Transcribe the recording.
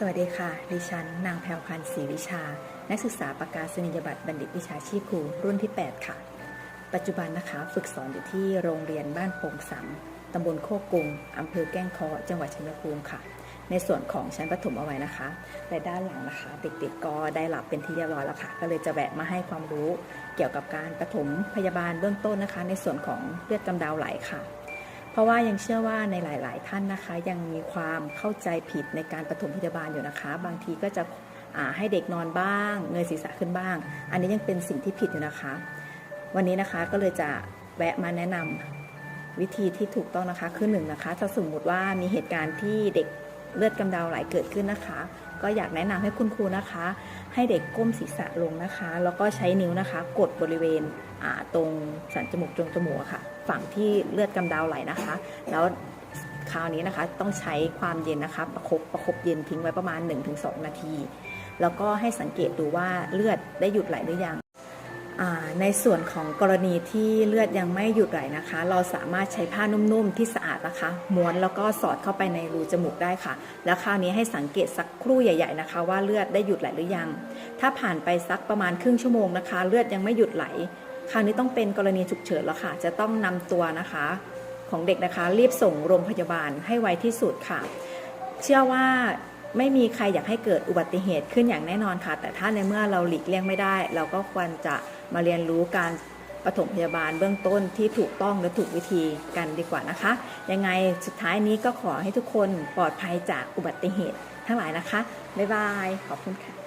สวัสดีค่ะ ดิฉัน นางแพรวพันธ์ศรีวิชา นักศึกษาประกาศนียบัตรบัณฑิตวิชาชีพครูรุ่นที่ 8 ค่ะ ปัจจุบันนะคะ ฝึกสอนอยู่ที่โรงเรียนบ้านโป่งสังตำบลโคกกุงอำเภอแก้งเคอจังหวัดชัยภูมิค่ะ ในส่วนของชั้นประถมเอาไว้นะคะและด้านหลังนะคะ เด็กๆก็ได้หลับเป็นที่เรียบร้อยแล้วค่ะ ก็เลยจะแวะมาให้ความรู้เกี่ยวกับการประถมพยาบาลเบื้องต้นนะคะ ในส่วนของเลือดกำเดาไหลค่ะ เพราะว่ายังเชื่อว่าในหลาย ๆ ท่านนะคะ ยังมีความเข้าใจผิดในการปฐมพยาบาลอยู่นะคะ บางทีก็จะให้เด็กนอนบ้าง เงยศีรษะขึ้นบ้าง อันนี้ยังเป็นสิ่งที่ผิดอยู่นะคะ วันนี้นะคะก็เลยจะแวะมาแนะนำวิธีที่ถูกต้องนะคะคือหนึ่งนะคะถ้าสมมุติว่ามีเหตุการณ์ที่เด็กเลือดกำเดาไหลเกิดขึ้นนะคะ ก็อยากแนะนำให้คุณครูนะคะ ให้เด็กก้มศีรษะลงนะคะ แล้วก็ใช้นิ้วนะคะ กดบริเวณตรงสันจมูกจงจมูกค่ะ ฝั่งที่เลือดกำเดาไหลนะคะ แล้วคราวนี้นะคะต้องใช้ความเย็นนะคะ ประคบประคบเย็นทิ้งไว้ประมาณ 1-2 นาที แล้วก็ให้สังเกตดูว่าเลือดได้หยุดไหลหรือยัง ในส่วนของกรณีที่เลือดยังไม่หยุดไหลนะคะ เราสามารถใช้ผ้านุ่มๆที่สะอาดนะคะ ม้วนแล้วก็สอดเข้าไปในรูจมูกได้ค่ะ แล้วคราวนี้ให้สังเกตสักครู่ใหญ่ ๆนะคะ ว่าเลือดได้หยุดไหลหรือยัง ถ้าผ่านไปสักประมาณครึ่งชั่วโมงนะคะ เลือดยังไม่หยุดไหล คราวนี้ต้องเป็นกรณีฉุกเฉินแล้วค่ะ จะต้องนำตัวนะคะ ของเด็กนะคะ รีบส่งโรงพยาบาลให้ไวที่สุดค่ะ เชื่อว่าไม่มีใครอยากให้เกิดอุบัติเหตุขึ้นอย่างแน่นอนค่ะ แต่ถ้าในเมื่อเราหลีกเลี่ยงไม่ได้ เราก็ควรจะ มาเรียนรู้การปฐมพยาบาลเบื้องต้นที่ถูกต้องและถูกวิธีกันดีกว่านะคะ ยังไงสุดท้ายนี้ก็ขอให้ทุกคนปลอดภัยจากอุบัติเหตุทั้งหลายนะคะ บ๊ายบาย ขอบคุณค่ะ